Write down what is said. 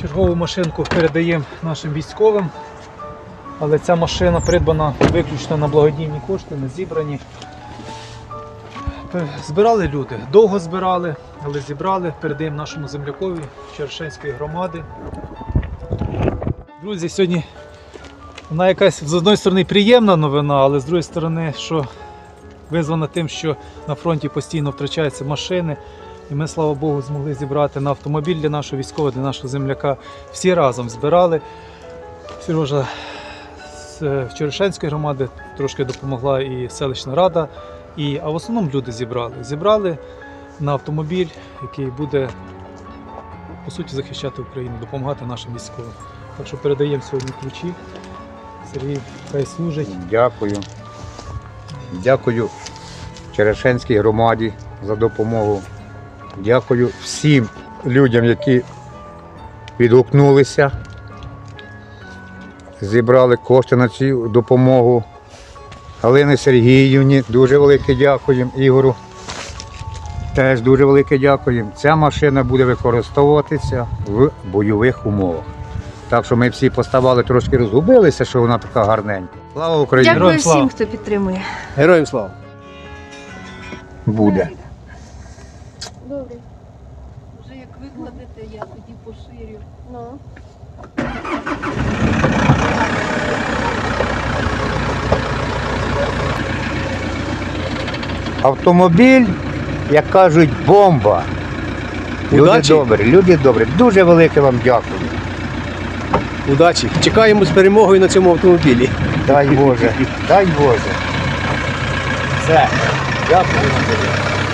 Чергову машинку передаємо нашим військовим. Але ця машина придбана виключно на благодійні кошти, не зібрані. Збирали люди, довго збирали, але зібрали, передаємо нашому землякові Чершенської громади. Друзі, сьогодні вона якась з одної сторони приємна новина, але з другої сторони, що визвана тим, що на фронті постійно втрачаються машини. І ми, слава Богу, змогли зібрати на автомобіль для нашого військового, для нашого земляка. Всі разом збирали. Сережа з е, Черешенської громади трошки допомогла і селищна рада. І, а в основному люди зібрали. Зібрали на автомобіль, який буде по суті захищати Україну, допомагати нашим військовим. Так що передаємо сьогодні ключі. Сергій хай служить. Дякую. Дякую Черешенській громаді за допомогу. Дякую всім людям, які відгукнулися, зібрали кошти на цю допомогу. Галини Сергіївні дуже велике дякуємо. Ігору теж дуже велике дякуємо. Ця машина буде використовуватися в бойових умовах. Так що ми всі поставали трошки розгубилися, що вона така гарненька. Слава Україні! Героям Дякую слава. всім, хто підтримує. Героям слава! Буде. Добре. Вже як викладете, я тоді поширю. Ну. Автомобіль, як кажуть, бомба. Люди Удачі. добрі, люди добрі. Дуже велике вам дякую. Удачі! Чекаємо з перемогою на цьому автомобілі. Дай Боже, дай Боже. Все. Дякую. Все, пока-пока.